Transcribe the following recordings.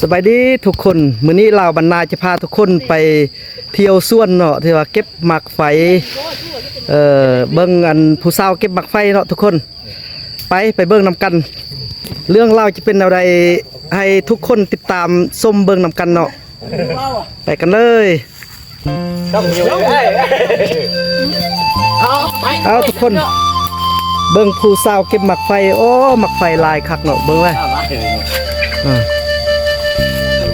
สบายดีทุกคนมื้อนี้ลาวบรรณาจะพาทุกคนไปเที่ยวสวนเนาะที่ว่าเก็บหมากไฟเอ่อเบิ่งอันผู้สาวเก็บหมากไฟเนาะทุกคน ไปไปเบิ่งนำกัน เรื่องเล่าวจะเป็นอะไรให้ทุกคนติดตามส้มเบิ่งนำกันเนาะไปกันเลยต้องอยู่ได้เอาไปเอาทุกคนเบิ่งผู้สาวเก็บหมากไฟโอ้หมากไฟลายคักเนาะเบิ่งไว้อ่า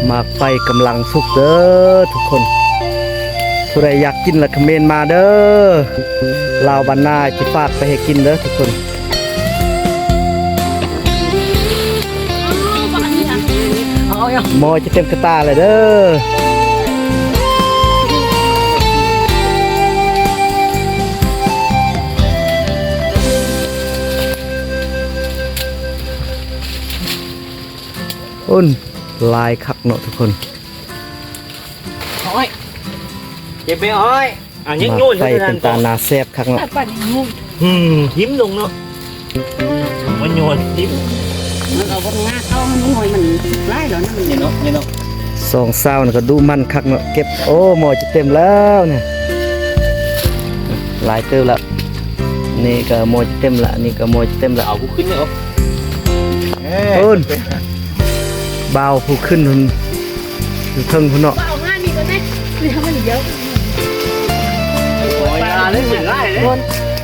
หมากไฟกำลังสุกเด้อทุกคนผู้ใดอยากกินละคอมเมนต์มาเด้อลาวบันนาจะฝากไปให้กินเด้อทุกคนเอาอยางหมอจะเต็มกระตาเลยเด้ออุ่น ลายคักเนาะทุกคนอ้อยเจ็บไปอ้อยอะหยิ่งมากนู่นไฟเท่าเป็นั้นนตานาแซบคักเนาะปั่นงูอืมยิ้มลงเนาะมันโยนยิ้มมันเอาบนงาเข้ามันหน่อยมันไล่แล้วนะมันนี่เนาะนี่เนาะสองเศร้านี่ก็ดูมันคักเนาะเก็บโอ้หมอจะเต็มแล้วเนี่ยหลายเติมละนี่ก็หมอจะเต็มละนี่ก็หมอจะเต็มละเอากูขึ้นเนี่ยเหรอต้น เบาผู้ขึ้นหุ่นอยู่เทิงพุ่นเนาะเอางานนี่ก็ได้คือทำมันเยอะโอ้ยลาเลยเหมือนไล่เลยล้น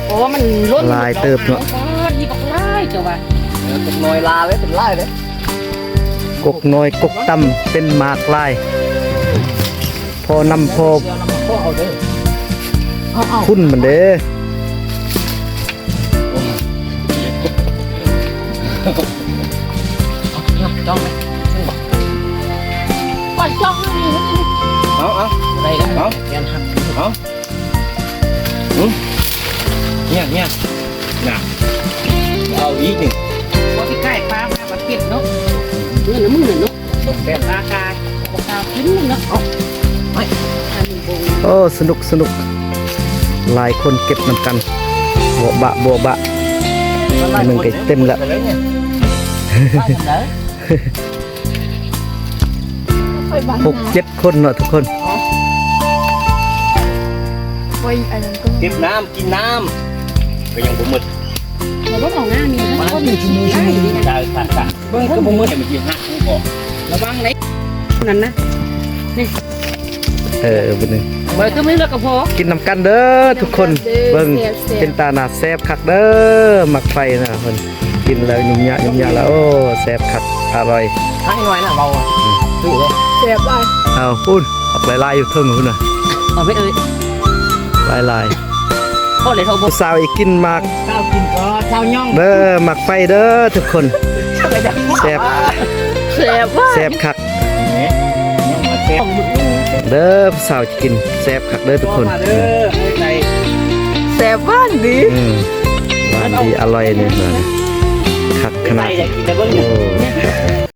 โอ้มันล้นลายเติบเนาะนี่ก็ไล่จ้ะว่าเป็นน้อยลาเลยเป็นไล่เลยกกน้อยกกต่ำเป็นหมากลาย พอนำพอเดี๋ยวเรามาข้อเอาเด้อเอาเอาพุ่นมันเด้จ้องไหม กนหักเอาอืมเนี่ยเนี่ยน่ะเอาอีกหนึ่งพอที่ใกล้ปลามาเก็บเนาะเงินน้ำมือเนาะแบ่ราคาราคาขึ้นเนาะเอาไม่อันนี้บงโอ้สนุกสนุกหลายคนเก็บนำกันบัวบะบัวบะมันก็เต็มละไปบ้านหกเจ็ดคนเนาะทุกคนไปอันนั้นก็เก็บน้ำกินน้ำก็ยังบ่หมดเราต้องเอางานนี่นะก็มีชิ้นได้ดีนะได้ค่ะค่ะเบิ่งก็บ่หมดเมื่อกี้หักกูบอกระวังเลยนั่นนะเออเป็นหนึ่งเมื่อก็ไม่เลิกกับพอกินนำกันเด้อทุกคนเบิ่งเป็นตาหนาแซบคักเด้อหมักไฟนะเพิ่นกินแล้วยุ่มยะยุ่มยะแล้วโอ้แซบคักอร่อยให้หน่อยนะเบาอะดูเลยเสียบไปเอาพุ่นออกลายๆอยู่เทิงพุ่นน่ะเอาไปเอ้ย ลายพ่อเลยเขาๆบอกผู้สาวอีกกินหมักข้าวกินก็ข้าวย่องเด้อหมักไฟเด้อทุกคนแซบเสียบว่าแซบคักเนี่ยมาเก็บของมึงเด้อผู้สาวจะกินแซบคักเด้อทุกคนมาเด้อให้ใจเสียบบ้านดีอืมหวานดีอร่อยเนี่ยนะคักขใจนาดอยากกินแต่เบิ่งโอ้